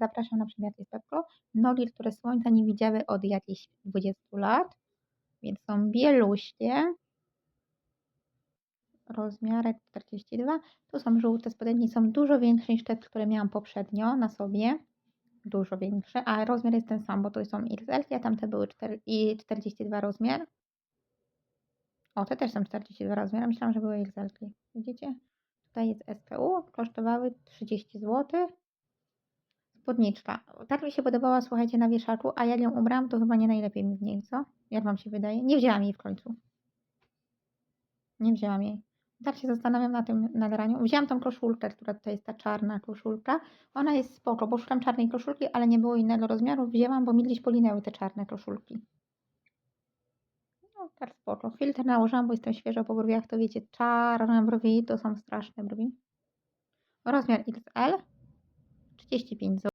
zapraszam na przymiar z Pepko. Nogi, które słońca nie widziały od jakichś 20 lat, więc są bieluśkie. Rozmiarek 42. Tu są żółte spodenki, są dużo większe niż te, które miałam poprzednio na sobie. Dużo większe, a rozmiar jest ten sam, bo to są XL, a tamte były 4, i 42 rozmiar. O, te też są 42 rozmiar, myślałam, że były XL. Widzicie? Tutaj jest SPU, kosztowały 30 zł. Spódniczka. Tak mi się podobała, słuchajcie, na wieszaku, a jak ją ubrałam, to chyba nie najlepiej mi w niej, co? Jak wam się wydaje? Nie wzięłam jej w końcu. Nie wzięłam jej. Tak się zastanawiam na tym nagraniu. Wzięłam tą koszulkę, która tutaj jest ta czarna koszulka. Ona jest spoko, bo szukam czarnej koszulki, ale nie było innego rozmiaru. Wzięłam, bo mi gdzieś polinęły te czarne koszulki. No, tak spoko. Filtr nałożyłam, bo jestem świeżo po brwiach, to wiecie, czarne brwi to są straszne brwi. Rozmiar XL 35 zł.